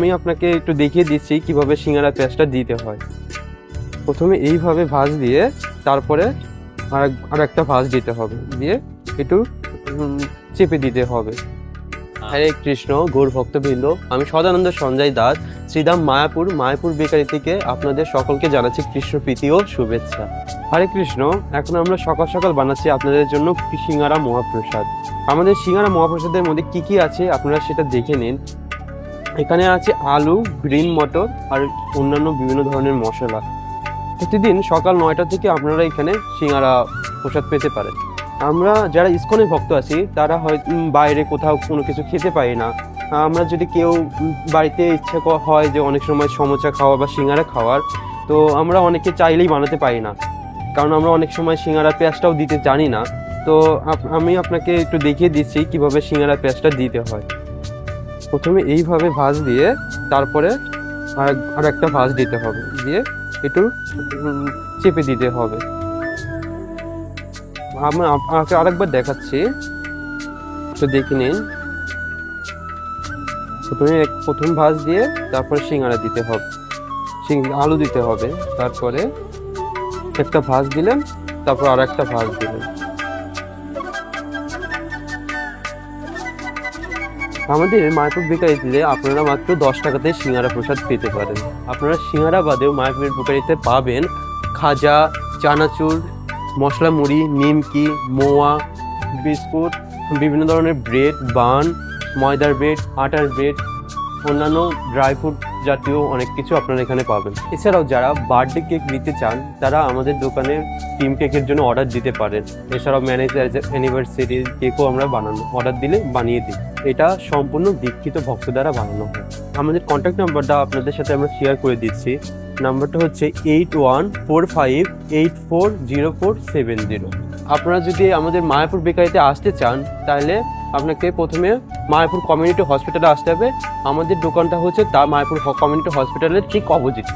আমি আপনাকে একটু দেখিয়ে দিচ্ছি কীভাবে সিঙ্গারা পেঁয়াজটা দিতে হয়। প্রথমে এইভাবে ভাঁজ দিয়ে তারপরে আর একটা ভাঁজ দিতে হবে। দিয়ে একটু চেপে দিতে হবে। হরে কৃষ্ণ, গৌর ভক্তবৃন্দ, আমি সদানন্দ সঞ্জয় দাস শ্রীদাম মায়াপুর মায়াপুর বেকারি থেকে আপনাদের সকলকে জানাচ্ছি কৃষ্ণ প্রীতি ও শুভেচ্ছা। হরে কৃষ্ণ, এখন আমরা সকাল সকাল বানাচ্ছি আপনাদের জন্য সিঙ্গারা মহাপ্রসাদ। আমাদের সিঙ্গারা মহাপ্রসাদের মধ্যে কি কি আছে আপনারা সেটা দেখে নিন। এখানে আছে আলু, গ্রিন মটর আর অন্যান্য বিভিন্ন ধরনের মশলা। প্রতিদিন সকাল নয়টা থেকে আপনারা এখানে সিঙ্গারা প্রসাদ পেতে পারেন। আমরা যারা ইসকনের ভক্ত আছি, তারা হয়তো বাইরে কোথাও কোনো কিছু খেতে পারি না। আমরা যদি কেউ বাড়িতে ইচ্ছে হয় যে অনেক সময় সমোচা খাওয়া বা সিঙ্গারা খাওয়ার, তো আমরা অনেকে চাইলেই বানাতে পারি না। কারণ আমরা অনেক সময় সিঙ্গারা পেঁয়াজটাও দিতে জানি না। তো আমি আপনাকে একটু দেখিয়ে দিচ্ছি কীভাবে সিঙ্গারা পেঁয়াজটা দিতে হয়। প্রথমে এইভাবে ভাঁজ দিয়ে তারপরে আর একটা ভাঁজ দিতে হবে। দিয়ে একটু চেপে দিতে হবে। আমি আপনাকে আরেকবার দেখাচ্ছি। তো দেখে নিন। প্রথমে প্রথম ভাঁজ দিয়ে তারপরে সিঙ্গারা দিতে হবে। আলু দিতে হবে। তারপরে একটা ভাঁজ দিলেন, তারপর আর একটা ভাঁজ দিলেন। আমাদের মায়াপুর বেকারিতে আপনারা মাত্র দশ টাকাতে সিঙ্গারা প্রসাদ পেতে পারেন। আপনারা সিঙ্গারা বাদেও মায়াপুর বেকারিতে পাবেন খাজা, চানাচুর মশলা মুড়ি নিমকি, মোয়া, বিস্কুট, বিভিন্ন ধরনের ব্রেড, বান, ময়দার ব্রেড, আটার ব্রেড, অন্যান্য ড্রাই ফ্রুট জাতীয় অনেক কিছু আপনারা এখানে পাবেন। এছাড়াও যারা বার্থডে কেক নিতে চান, তারা আমাদের দোকানে টিম কেকের জন্য অর্ডার দিতে পারেন। এছাড়াও ম্যানেজার অ্যানিভার্সারি কেকও আমরা বানানো অর্ডার দিলে বানিয়ে দিই। এটা সম্পূর্ণ দীক্ষিত ভক্ত দ্বারা বানানো হয়। আমাদের কন্ট্যাক্ট নাম্বারটা আপনাদের সাথে আমরা শেয়ার করে দিচ্ছি। নাম্বারটা হচ্ছে eight one four five eight four zero four seven zero আপনারা যদি আমাদের মায়াপুর বেকারিতে আসতে চান, তাহলে আপনাকে প্রথমে মায়াপুর কমিউনিটি হসপিটালে আসতে হবে। আমাদের দোকানটা হচ্ছে তা মায়াপুর কমিউনিটি হসপিটালের ঠিক অপোজিট